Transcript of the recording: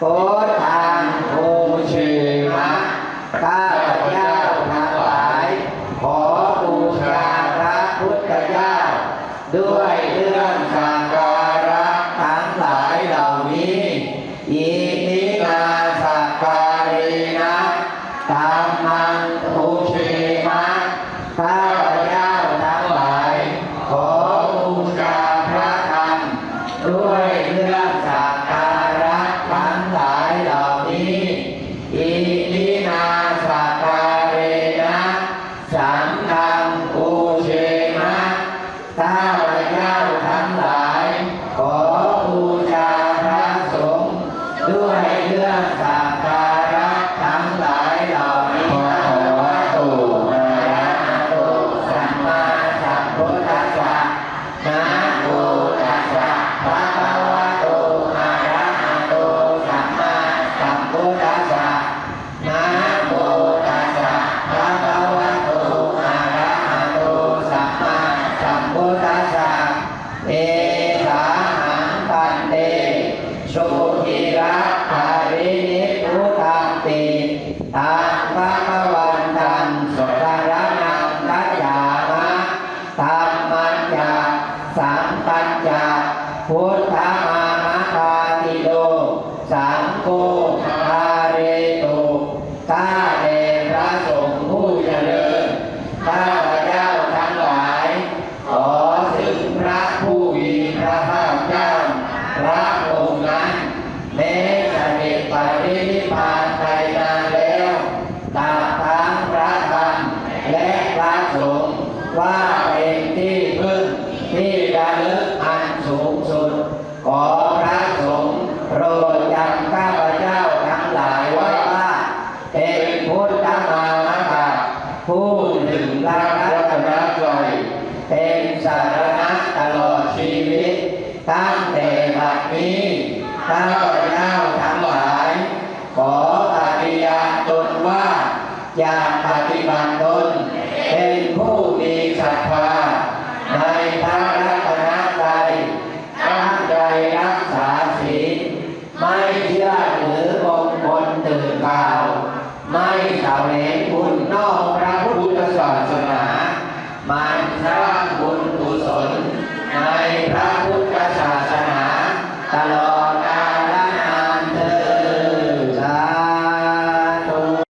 พุทธังภูชีมะข้าพเจ้าทั้งหลาย ขอบูชาพระพุทธเจ้าด้วย สัง สุขิระภารินิพุทธังติตังภะวันตังสุสารนังกัจจามะธรรมัญญาสัมปัญญาพุทธมานะคาติโลสังโฆภาเรตุข้าเดพระสงฆ์ผู้เจริญข้าพเจ้า ปรินิพพานไปนานแล้วตามทั้งพระธรรมและพระสงฆ์ว่าเป็นที่พึ่งที่ระลึกอันสูงสุด ขอพระสงฆ์โปรดจำข้าพเจ้าทั้งหลายไว้ว่า เป็นพุทธมามกะผู้ถึงระรัตนตรัยเป็นสารณะตลอดชีวิต ตั้งแต่บัดนี้ข้าพเจ้า อยาปฏิบัติตนเป็นผู้มีศรัทธาในพระรัตนตรัยตั้งใจรักษาศีลไม่เชื่อหรือบงคนตื่นเปล่า ไม่เสวยคุณนอกพระพุทธศาสนา มันสร้างบุญกุศลในพระ